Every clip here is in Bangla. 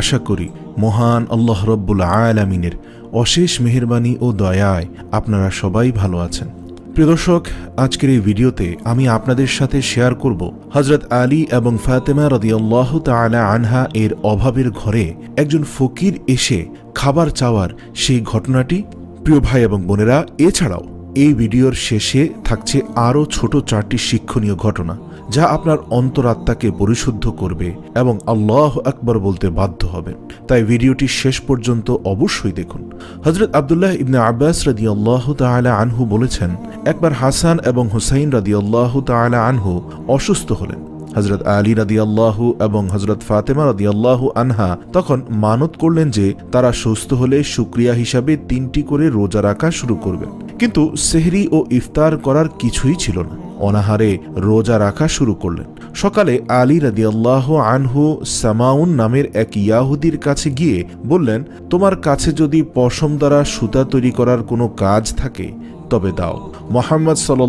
আশা করি মহান আল্লাহ রব্বুল আয়ালামিনের অশেষ মেহেরবানি ও দয়ায় আপনারা সবাই ভালো আছেন। প্রিয় দর্শক, আজকের এই ভিডিওতে আমি আপনাদের সাথে শেয়ার করব হজরত আলী এবং ফাতেমা রদিয়াল্লাহ তালা আনহা এর অভাবের ঘরে একজন ফকির এসে খাবার চাওয়ার সেই ঘটনাটি। প্রিয় ভাই এবং বোনেরা, এছাড়াও এই ভিডিওর শেষে থাকছে আরও ছোট চারটি শিক্ষণীয় ঘটনা। যা আপনার অন্তরাত্মাকে পরিশুদ্ধ করবে এবং আল্লাহ আকবর বলতে বাধ্য হবেন তাই ভিডিওটি শেষ পর্যন্ত অবশ্যই দেখুন। হজরত আবদুল্লাহ ইবনে আব্বাস রাদি আল্লাহ তালা আনহু বলেছেন, একবার হাসান এবং হুসাইন রাদি আল্লাহ তালা আনহু অসুস্থ হলেন। হজরত আলী রাদি আল্লাহু এবং হজরত ফাতেমা রাদি আল্লাহু আনহা তখন মানত করলেন যে তারা সুস্থ হলে সুক্রিয়া হিসাবে তিনটি করে রোজা রাখা শুরু করবেন কিন্তু সেহরি ও ইফতার করার কিছুই ছিল না। অনাহারে রোজা রাখা শুরু করলেন। সকালে আলী রাদিয়াল্লাহ আনহু সামাউন নামের এক ইয়াহুদির কাছে গিয়ে বললেন, তোমার কাছে যদি পশম দ্বারা সুতা তৈরি করার কোনো কাজ থাকে, তবে দাও। মোহাম্মদ সাল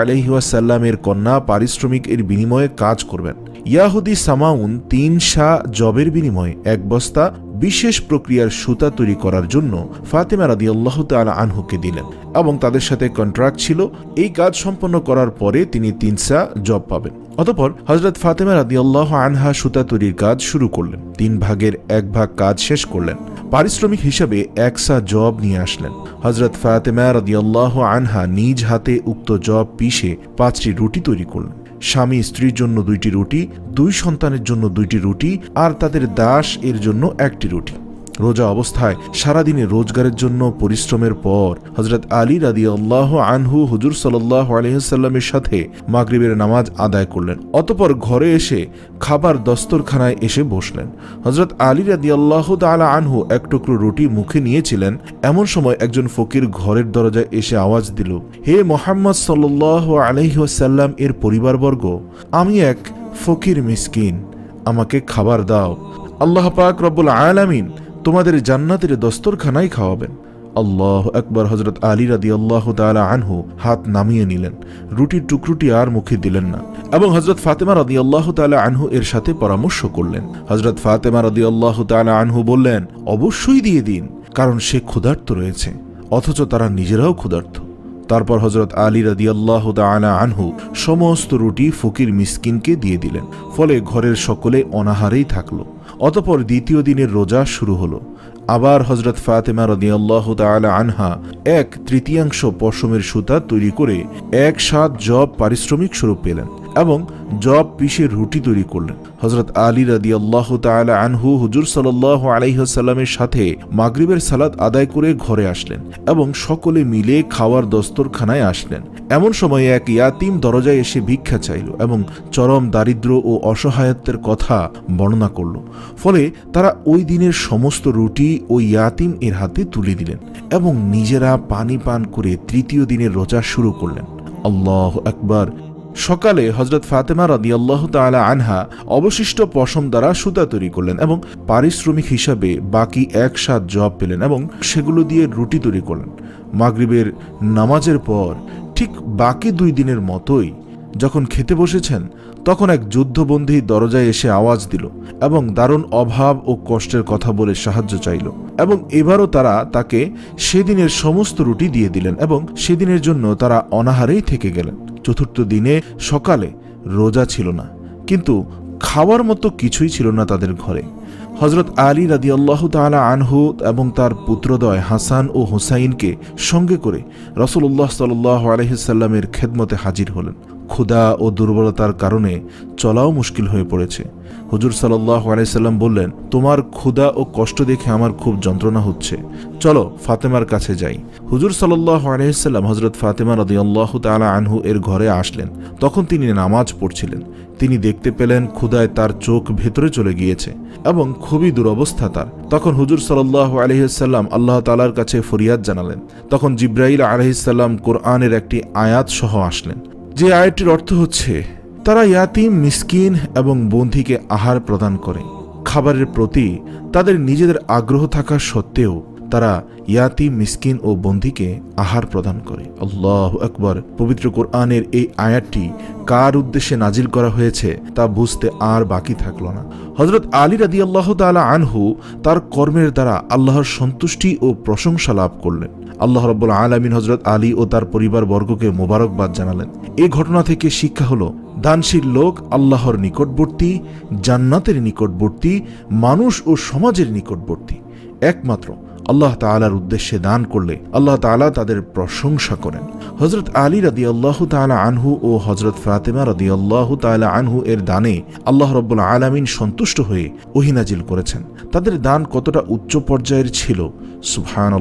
আলহিহাসাল্লামের কন্যা পারিশ্রমিক এর বিনিময়ে কাজ করবেন। ইয়াহুদি সামাউন তিন শাহ জবের বিনিময়ে এক বস্তা বিশেষ প্রক্রিয়ার সুতা তৈরি করার জন্য ফাতেমা রাদি আল্লাহ তালা আনহুকে দিলেন এবং তাদের সাথে কন্ট্রাক্ট ছিল। এই কাজ সম্পন্ন করার পরে তিনি তিন শা জব পাবেন। অতপর হজরত ফাতেমা রাদি আল্লাহ আনহা সুতা তৈরির কাজ শুরু করলেন। তিন ভাগের এক ভাগ কাজ শেষ করলেন। পারিশ্রমিক হিসাবে একসা জব নিয়ে আসলেন। হজরত ফাতেমা রদিয়াল্লাহ আনহা নিজ হাতে উক্ত জব পিষে পাঁচটি রুটি তৈরি করলেন। স্বামী স্ত্রীর জন্য দুইটি রুটি, দুই সন্তানের জন্য দুইটি রুটি আর তাদের দাস এর জন্য একটি রুটি। রোজা অবস্থায় সারাদিনে রোজগারের জন্য পরিশ্রমের পর হজরত আলী রাদি আল্লাহ আনহু হুজুর সাল্লাহ আলহিসাল্লামের সাথে মাগরিবের নামাজ আদায় করলেন। অতপর ঘরে এসে খাবার দস্তরখানায় এসে বসলেন। হজরত আলী রাদি আল্লাহ তালা আনহু এক টুকরো রুটি মুখে নিয়েছিলেন। এমন সময় একজন ফকির ঘরের দরজায় এসে আওয়াজ দিল, হে মোহাম্মদ সাল্লাহ আলহিহাসাল্লাম এর পরিবারবর্গ, আমি এক ফকির মিসকিন, আমাকে খাবার দাও। আল্লাহ পাক রব্বুল আলামিন তোমাদের জান্নাতের দস্তরখানায় খাওয়াবেন। আল্লাহ একবার হজরত আলী রাদি আল্লাহ তালা আনহু হাত নামিয়ে নিলেন, রুটির টুকরুটি আর মুখে দিলেন না। এবং হজরত ফাতেমা রাদি আল্লাহ তালা আনহু এর সাথে পরামর্শ করলেন। হজরত ফাতেমা রাদি আল্লাহ তালা আনহু বললেন, অবশ্যই দিয়ে দিন, কারণ সে ক্ষুধার্ত রয়েছে, অথচ তারা নিজেরাও ক্ষুধার্ত। তারপর হজরত আলী রাদি আল্লাহ তালা আনহু সমস্ত রুটি ফকির মিসকিনকে দিয়ে দিলেন, ফলে ঘরের সকলে অনাহারেই থাকল। অতপর দ্বিতীয় দিনের রোজা শুরু হলো। আবার হজরত ফাতেমা রদিয়াল্লাহ তালা আনহা এক তৃতীয়াংশ পশমের সুতা তৈরি করে এক সাত জব পারিশ্রমিক স্বরূপ পেলেন এবং জব পিষে রুটি তৈরি করলেন। হজরত আলী রাদি আল্লাহ তালা আনহু হুজুর সাল্লাহ আলাইসাল্লামের সাথে মাগরিবের সালাদ আদায় করে ঘরে আসলেন এবং সকলে মিলে খাওয়ার দস্তরখানায় আসলেন। এমন সময় এক ইয়াতিম দরজায় এসে ভিক্ষা চাইল এবং চরম দারিদ্র ও অসহায়ত্বের কথা বর্ণনা করল। ফলে তারা ওই দিনের সমস্ত রুটি ও ইয়াতিম এর হাতে তুলে দিলেন এবং নিজেরা পানি পান করে তৃতীয় দিনের রোজা শুরু করলেন। আল্লাহ একবার সকালে হজরত ফাতেমা রাদি আল্লাহ তালা আনহা অবশিষ্ট পশম দ্বারা সুতা তৈরি করলেন এবং পারিশ্রমিক হিসাবে বাকি এক সাত জব পেলেন এবং সেগুলো দিয়ে রুটি তৈরি করলেন। মাগরিবের নামাজের পর ঠিক বাকি দুই দিনের মতোই যখন খেতে বসেছেন, তখন এক যুদ্ধবন্দী দরজায় এসে আওয়াজ দিল এবং দারুণ অভাব ও কষ্টের কথা বলে সাহায্য চাইল এবং এবারও তারা তাকে সেদিনের সমস্ত রুটি দিয়ে দিলেন এবং সেদিনের জন্য তারা অনাহারেই থেকে গেলেন। চতুর্থ দিনে সকালে রোজা ছিল না, কিন্তু খাওয়ার মতো কিছুই ছিল না তাদের ঘরে। হজরত আলী রাদি আল্লাহ তালা আনহু এবং তার পুত্রদয় হাসান ও হুসাইনকে সঙ্গে করে রসুল্লাহ সাল আলহিসাল্লামের খেদমতে হাজির হলেন। ক্ষুদা ও দুর্বলতার কারণে চলাও মুশকিল হয়ে পড়েছে। হুজুর সাল্লাহ আলাইসাল্লাম বললেন, তোমার ক্ষুধা ও কষ্ট দেখে আমার খুব যন্ত্রণা হচ্ছে। চলো, ফাতেমার কাছে যাই। হুজুর সাল্লাহ আলাইসাল্লাম হজরত ফাতেমা রদি আল্লাহ তালা আনহু এর ঘরে আসলেন। তখন তিনি নামাজ পড়ছিলেন। তিনি দেখতে পেলেন ক্ষুদায় তার চোখ ভেতরে চলে গিয়েছে এবং খুবই দুরবস্থা তার। তখন হুজুর সাল্লাহ আলহিসাল্লাম আল্লাহ তালার কাছে ফরিয়াদ জানালেন। তখন জিব্রাইল আলহিসাল্লাম কোরআনের একটি আয়াত সহ আসলেন। যে আয়াতটির অর্থ হচ্ছে তারা ইয়াতিম, মিসকিন এবং বন্ধিকে আহার প্রদান করে। খাবারের প্রতি তাদের নিজেদের আগ্রহ থাকা সত্ত্বেও তারা ইয়াতি মিসকিন ও বন্দিকে আহার প্রদান করে। আল্লাহ আকবর। পবিত্র কোরআনের এই আয়াতটি কার উদ্দেশ্যে নাজিল করা হয়েছে তা বুঝতে আর বাকি থাকল না। হজরত আলী রাদি আল্লাহ তালা আনহু তার কর্মের দ্বারা আল্লাহর সন্তুষ্টি ও প্রশংসা লাভ করলেন। আল্লাহ রব্বুল আলমিন হজরত আলী ও তার পরিবার বর্গকে মোবারকবাদ জানালেন। এ ঘটনা থেকে শিক্ষা হল, দানশীল লোক আল্লাহর নিকটবর্তী, জান্নাতের নিকটবর্তী, মানুষ ও সমাজের নিকটবর্তী। একমাত্র আল্লাহ তালার উদ্দেশ্যে দান করলে আল্লাহ তালা তাদের প্রশংসা করেন। হজরত আলী রাদি আল্লাহ তালা আনহু ও হজরত ফাতেমা রাদি আল্লাহ তালা আনহু এর দানে আল্লাহ রব্বুল আলমিন সন্তুষ্ট হয়ে ওহিনাজিল করেছেন। তাদের দান কতটা উচ্চ পর্যায়ের ছিল? সুফহান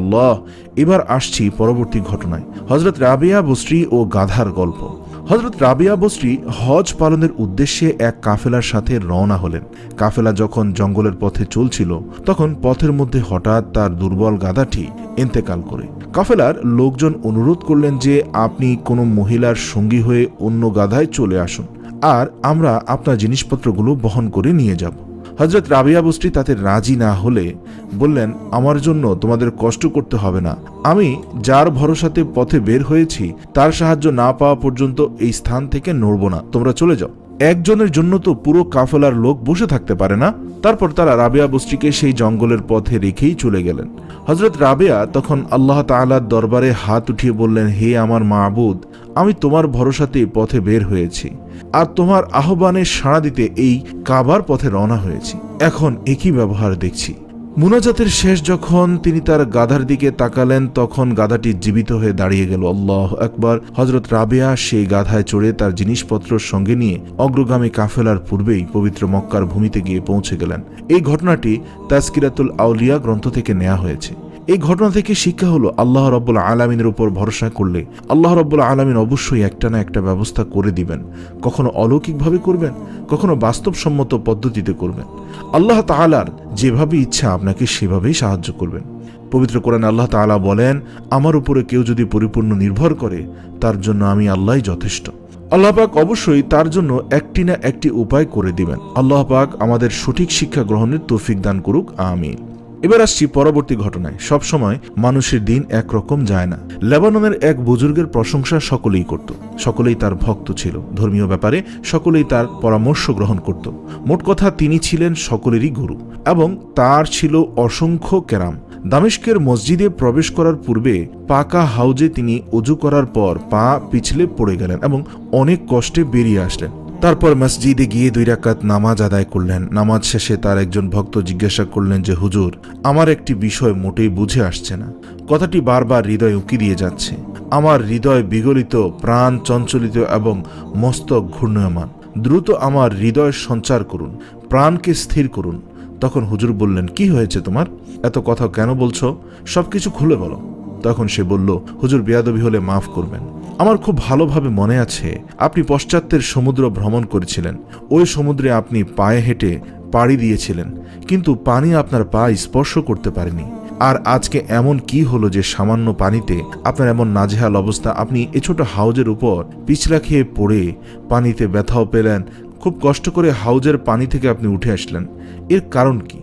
এবার আসছি পরবর্তী ঘটনায়। হজরত রাবিয়া বস্রি ও গাধার গল্প। হজরত রাবিয়া বস্রী হজ পালনের উদ্দেশ্যে এক কাফেলার সাথে রওনা হলেন। কাফেলা যখন জঙ্গলের পথে চলছিল, তখন পথের মধ্যে হঠাৎ তার দুর্বল গাদাটি ইন্তেকাল করে। কাফেলার লোকজন অনুরোধ করলেন যে, আপনি কোনো মহিলার সঙ্গী হয়ে অন্য গাধায় চলে আসুন, আর আমরা আপনার জিনিসপত্রগুলো বহন করে নিয়ে যাব। হজরত রাবিয়া বস্রি তাতে রাজি না হলে বললেন, আমার জন্য তোমাদের কষ্ট করতে হবে না। আমি যার ভরসাতে পথে বের হয়েছি, তার সাহায্য না পাওয়া পর্যন্ত এই স্থান থেকে নড়ব না। তোমরা চলে যাও। একজনের জন্য তো পুরো কাফেলার লোক বসে থাকতে পারে না। তারপর তারা রাবেয়া বস্তিকে সেই জঙ্গলের পথে রেখেই চলে গেলেন। হজরত রাবেয়া তখন আল্লাহ তাআলার দরবারে হাত উঠিয়ে বললেন, হে আমার মাবুদ, আমি তোমার ভরসাতে পথে বের হয়েছি। আর তোমার আহ্বানে সাড়া দিতে এই কাবার পথে রওনা হয়েছি। এখন একই ব্যবহার দেখছি। মুনাজাতের শেষ যখন তিনি তার গাধার দিকে তাকালেন, তখন গাধাটি জীবিত হয়ে দাঁড়িয়ে গেল। আল্লাহ একবার হজরত রাবেয়া সেই গাধায় চড়ে তার জিনিসপত্র সঙ্গে নিয়ে অগ্রগামী কাফেলার পূর্বেই পবিত্র মক্কার ভূমিতে গিয়ে পৌঁছে গেলেন। এই ঘটনাটি তাস্কিরাতুল আউলিয়া গ্রন্থ থেকে নেওয়া হয়েছে। এই ঘটনা থেকে শিক্ষা হলো আল্লাহ রব্বুল আলমিনের উপর ভরসা করলে আল্লাহ রব্বুল আলমিন অবশ্যই একটা না একটা ব্যবস্থা করে দিবেন। কখনো অলৌকিকভাবে করবেন, কখনো বাস্তবসম্মত পদ্ধতিতে করবেন। আল্লাহ তালার যেভাবে ইচ্ছা আপনাকে সেভাবেই সাহায্য করবেন। পবিত্র কোরআন আল্লাহ তাআলা বলেন, আমার উপরে কেউ যদি পরিপূর্ণ নির্ভর করে, তার জন্য আমি আল্লাহই যথেষ্ট। আল্লাহ পাক অবশ্যই তার জন্য একটি না একটি উপায় করে দিবেন। আল্লাহ পাক আমাদের সঠিক শিক্ষা গ্রহণের তৌফিক দান করুক, আমিন। এবার আসছি পরবর্তী ঘটনায়। সবসময় মানুষের দিন একরকম যায় না। লেবাননের এক বুজুর্গের প্রশংসা সকলেই করত। সকলেই তার ভক্ত ছিল। ধর্মীয় ব্যাপারে সকলেই তার পরামর্শ গ্রহণ করত। মোট কথা তিনি ছিলেন সকলেরই গুরু এবং তার ছিল অসংখ্য ক্যারাম দামেস্কের মসজিদে প্রবেশ করার পূর্বে পাকা হাউজে তিনি অজু করার পর পা পিছলে পড়ে গেলেন এবং অনেক কষ্টে বেরিয়ে আসলেন। তারপর মসজিদে গিয়ে দুই রাকাত নামাজ আদায় করলেন। নামাজ শেষে তার একজন ভক্ত জিজ্ঞাসা করলেন যে, হুজুর, আমার একটি বিষয় মোটেই বুঝে আসছে না। কথাটি বারবার হৃদয় উঁকি দিয়ে যাচ্ছে। আমার হৃদয় বিগলিত, প্রাণ চঞ্চলিত এবং মস্তক ঘূর্ণয়মান। দ্রুত আমার হৃদয় সঞ্চার করুন, প্রাণকে স্থির করুন। তখন হুজুর বললেন, কি হয়েছে তোমার? এত কথা কেন বলছো? সবকিছু খুলে বলো। তখন সে বলল, হুজুর, বিয়াদবি হলে মাফ করবেন। আমার খুব ভালোভাবে মনে আছে, আপনি পশ্চাত্যের সমুদ্র ভ্রমণ করেছিলেন। ওই সমুদ্রে আপনি পায়ে হেঁটে পাড়ি দিয়েছিলেন, কিন্তু পানি আপনার পা স্পর্শ করতে পারেনি। আর আজকে এমন কি হলো যে সামান্য পানিতে আপনার এমন নাজেহাল অবস্থা, আপনি এ ছোট হাউজের উপর পিছলা খেয়ে পড়ে পানিতে ব্যথাও পেলেন, খুব কষ্ট করে হাউজের পানি থেকে আপনি উঠে আসলেন। এর কারণ কি?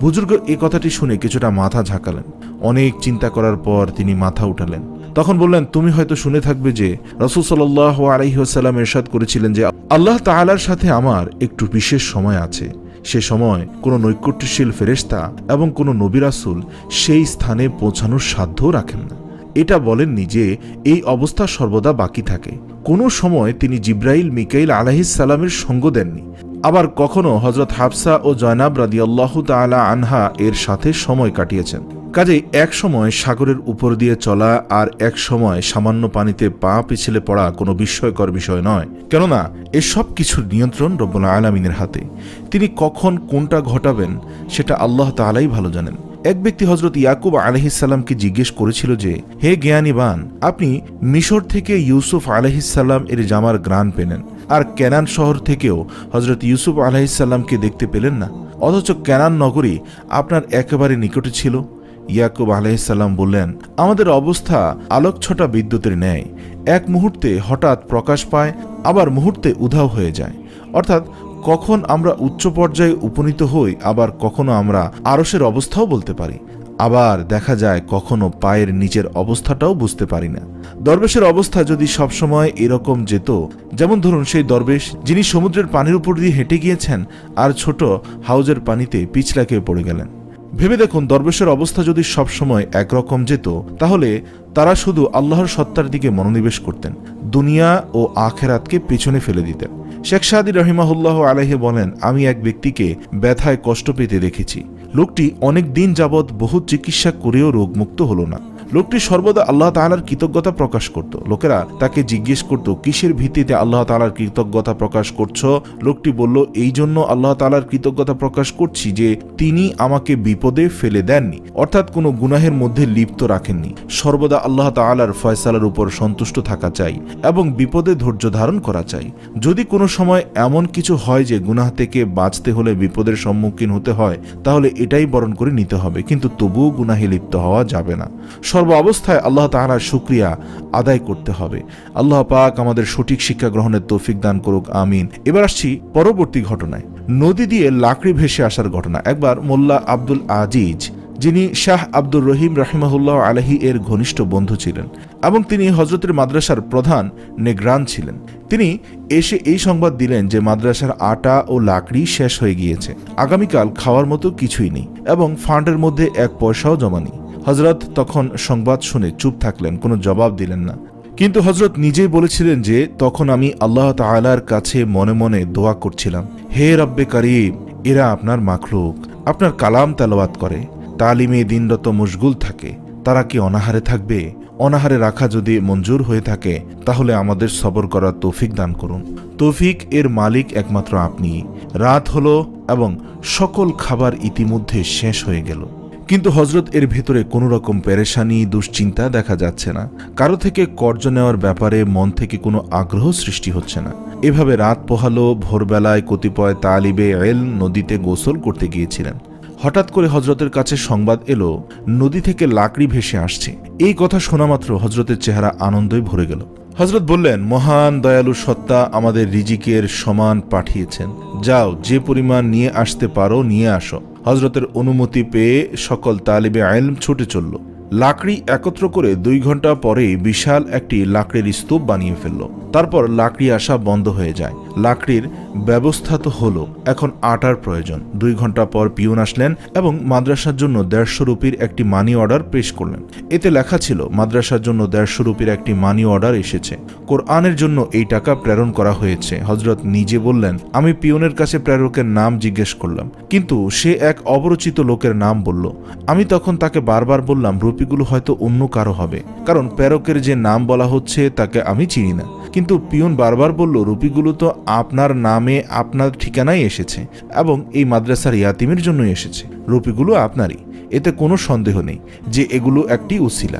বুজুর্গ এ কথাটি শুনে কিছুটা মাথা ঝাঁকালেন। অনেক চিন্তা করার পর তিনি মাথা উঠালেন। তখন বললেন, তুমি হয়তো শুনে থাকবে যে রসুল সাল্লাহ আলহিহাসাল্লাম এরশাদ করেছিলেন যে আল্লাহ তাআলার সাথে আমার একটু বিশেষ সময় আছে। সে সময় কোনো নৈকট্যশীল ফেরেস্তা এবং কোনো নবিরাসুল সেই স্থানে পৌঁছানোর সাধ্যও রাখেন না। এটা বলেননি যে এই অবস্থা সর্বদা বাকি থাকে। কোনো সময় তিনি জিব্রাইল, মিকাইল আলাহিসাল্লামের সঙ্গ দেননি। আবার কখনো হজরত হাফসা ও জয়নাব রাদি আল্লাহ তালা আনহা এর সাথে সময় কাটিয়েছেন। কাজেই এক সময় সাগরের উপর দিয়ে চলা আর এক সময় সামান্য পানিতে পা পিছলে পড়া কোনো বিস্ময়কর বিষয় নয়। কেননা, এসব কিছুর নিয়ন্ত্রণ রব্বুল আলমিনের হাতে। তিনি কখন কোনটা ঘটাবেন, সেটা আল্লাহ তালাই ভালো জানেন। এক ব্যক্তি হজরত ইয়াকুব আলহিসাল্লামকে জিজ্ঞেস করেছিল যে, হে জ্ঞানীবান, আপনি মিশর থেকে ইউসুফ আলহিসাল্লাম এর জামার গ্রান পেলেন, আর ক্যানান শহর থেকেও হজরত ইউসুফ আলহিসাল্লামকে দেখতে পেলেন না? অথচ ক্যানান নগরী আপনার একেবারে নিকটে ছিল। ইয়াকুব আলহিসাল্লাম বললেন, আমাদের অবস্থা আলোক আলোকছটা বিদ্যুতের ন্যায়। এক মুহূর্তে হঠাৎ প্রকাশ পায়, আবার মুহূর্তে উধাও হয়ে যায়। অর্থাৎ কখন আমরা উচ্চ পর্যায়ে উপনীত হই, আবার কখনো আমরা আরসের অবস্থাও বলতে পারি। আবার দেখা যায় কখনো পায়ের নিচের অবস্থাটাও বুঝতে পারি না। দরবেশের অবস্থা যদি সবসময় এরকম যেত, যেমন ধরুন সেই দরবেশ যিনি সমুদ্রের পানির উপর দিয়ে হেঁটে গিয়েছেন, আর ছোট হাউজের পানিতে পিছলাকে পড়ে গেলেন। ভেবে দেখুন, দরবেশের অবস্থা যদি সবসময় একরকম যেত, তাহলে তারা শুধু আল্লাহর সত্তার দিকে মনোনিবেশ করতেন, দুনিয়া ও আখেরাতকে পেছনে ফেলে দিতেন। শেখ সাদি রহিমাহুল্লাহ আলহে বলেন, আমি এক ব্যক্তিকে ব্যথায় কষ্ট পেতে দেখেছি। লোকটি অনেক দিন যাবৎ বহু চিকিৎসা করেও রোগমুক্ত হলো না। লোকটি সর্বদা আল্লাহ তালার কৃতজ্ঞতা প্রকাশ করত। লোকেরা তাকে জিজ্ঞেস করত, কিসের ভিত্তিতে আল্লাহ তালার কৃতজ্ঞতা প্রকাশ করছ? লোকটি বলল, এই জন্য আল্লাহ তালার কৃতজ্ঞতা প্রকাশ করছি যে তিনি আমাকে বিপদে ফেলে দেননি, অর্থাৎ কোনো গুনাহের মধ্যে লিপ্ত রাখেননি। সর্বদা আল্লাহ তালার ফয়সালার উপর সন্তুষ্ট থাকা চাই এবং বিপদে ধৈর্য ধারণ করা চাই। যদি কোনো সময় এমন কিছু হয় যে গুনাহ থেকে বাঁচতে হলে বিপদের সম্মুখীন হতে হয়, তাহলে এটাই বরণ করে নিতে হবে, কিন্তু তবুও গুনাহে লিপ্ত হওয়া যাবে না। সর্ব অবস্থায় আল্লাহ তাহার শুক্রিয়া আদায় করতে হবে। আল্লাহ পাক আমাদের সঠিক শিক্ষা গ্রহণের তৌফিক দান করুক, আমিন। এবার আসছি পরবর্তী ঘটনায়। নদী দিয়ে লাকড়ি ভেসে আসার ঘটনা। একবার মোল্লা আব্দুল আজিজ, যিনি শাহ আব্দুর রহিম রাহিমাহুল্লাহ আলহী এর ঘনিষ্ঠ বন্ধু ছিলেন এবং তিনি হজরতের মাদ্রাসার প্রধান নেগ্রান ছিলেন, তিনি এসে এই সংবাদ দিলেন যে মাদ্রাসার আটা ও লাকড়ি শেষ হয়ে গিয়েছে। আগামীকাল খাওয়ার মতো কিছুই নেই এবং ফান্ডের মধ্যে এক পয়সাও জমা নেই। হজরত তখন সংবাদ শুনে চুপ থাকলেন, কোনো জবাব দিলেন না। কিন্তু হজরত নিজেই বলেছিলেন যে, তখন আমি আল্লাহ তাআলার কাছে মনে মনে দোয়া করছিলাম, হে রব্বে কারিম, এরা আপনার মাখলুক, আপনার কালাম তেলাওয়াত করে। তালিমে দিনরত মশগুল থাকে, তারা কি অনাহারে থাকবে? অনাহারে রাখা যদি মঞ্জুর হয়ে থাকে, তাহলে আমাদের সবর করার তৌফিক দান করুন। তৌফিক এর মালিক একমাত্র আপনি। রাত হলো এবং সকল খাবার ইতিমধ্যে শেষ হয়ে গেল। কিন্তু হজরত এর ভেতরে কোনো রকম পেরেশানি, দুশ্চিন্তা দেখা যাচ্ছে না। কারও থেকে কর্জ নেওয়ার ব্যাপারে মন থেকে কোনো আগ্রহ সৃষ্টি হচ্ছে না। এভাবে রাত পোহালো, ভোরবেলায় কতিপয় তালিবে এল নদীতে গোসল করতে গিয়েছিলেন। হঠাৎ করে হজরতের কাছে সংবাদ এলো, নদী থেকে লাকড়ি ভেসে আসছে। এই কথা শোনা মাত্র হজরতের চেহারা আনন্দই ভরে গেল। হজরত বললেন, মহান দয়ালু সত্তা আমাদের রিজিকের সমান পাঠিয়েছেন। যাও, যে পরিমাণ নিয়ে আসতে পারো, নিয়ে আসো। হজরতের অনুমতি পেয়ে সকল তালিবে আইলম ছুটে চলল। লাকড়ি একত্র করে দুই ঘণ্টা পরে বিশাল একটি লাকড়ির স্তূপ বানিয়ে ফেলল। তারপর লাকড়ি আসা বন্ধ হয়ে যায়। লাকড়ির ব্যবস্থা তো হলো। এখন আটার প্রয়োজন। দুই ঘণ্টা পর পিউন আসলেন এবং মাদ্রাসার জন্য দেড়শো রুপির একটি মানি অর্ডার পেশ করলেন। এতে লেখা ছিল, মাদ্রাসার জন্য দেড়শো রুপির একটি মানি অর্ডার এসেছে। কোরআনের জন্য এই টাকা প্রেরণ করা হয়েছে। হজরত নিজে বললেন, আমি পিউনের কাছে প্রেরকের নাম জিজ্ঞেস করলাম। কিন্তু সে এক অপরিচিত লোকের নাম বলল। আমি তখন তাকে বারবার বললাম, রুপিগুলো হয়তো অন্য কারও হবে। কারণ প্রেরকের যে নাম বলা হচ্ছে তাকে আমি চিনি না। কিন্তু পিয়ন বারবার বলল, রুপিগুলো তো আপনার নামে আপনার ঠিকানায় এসেছে এবং এই মাদ্রাসার ইয়াতিমের জন্যই এসেছে। রুপিগুলো আপনারই। এতে কোনো সন্দেহ নেই যে এগুলো একটি উসিলা।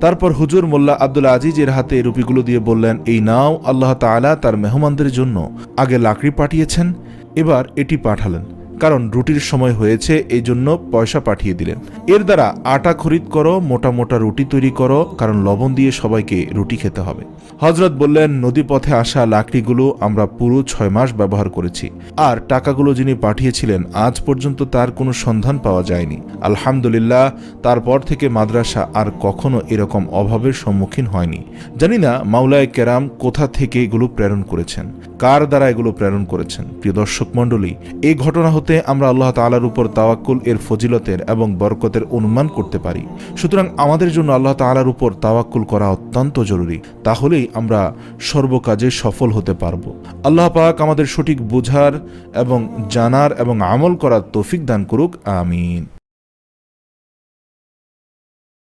তারপর হুজুর মোল্লা আব্দুল আজিজের হাতে রুপিগুলো দিয়ে বললেন, এই নাও, আল্লাহ তালা তার মেহমানদের জন্য আগে লাকড়ি পাঠিয়েছেন, এবার এটি পাঠালেন। কারণ রুটির সময় হয়েছে, এই জন্য পয়সা পাঠিয়ে দিলেন এর দ্বারা আটা খরিদ করো, মোটা মোটা রুটি তৈরি করো, কারণ লবণ দিয়ে সবাইকে রুটি খেতে হবে। হজরত বললেন, নদী পথে আসা লাকড়িগুলো আমরা পুরো ছয় মাস ব্যবহার করেছি। আর টাকাগুলো যিনি পাঠিয়েছিলেন, আজ পর্যন্ত তার কোনো সন্ধান পাওয়া যায়নি। আলহামদুলিল্লাহ, তারপর থেকে মাদ্রাসা আর কখনো এরকম অভাবের সম্মুখীন হয়নি। জানি না মাওলায় কেরাম কোথা থেকে এগুলো প্রেরণ করেছেন। কার দ্বারা এগুলো প্রেরণ করেছেন? প্রিয় দর্শক মণ্ডলী, এই ঘটনা হতে আমরা আল্লাহ তাআলার উপর তাওয়াক্কুল, এর ফজিলতের এবং বরকতের অনুমান করতে পারি। সুতরাং আমাদের জন্য আল্লাহ তাআলার উপর তাওয়াক্কুল করা অত্যন্ত জরুরি। তাহলেই আমরা সর্বকাজে সফল হতে পারব। আল্লাহ পাক আমাদের সঠিক বোঝার এবং জানার এবং আমল করার তৌফিক দান করুক। আমিন।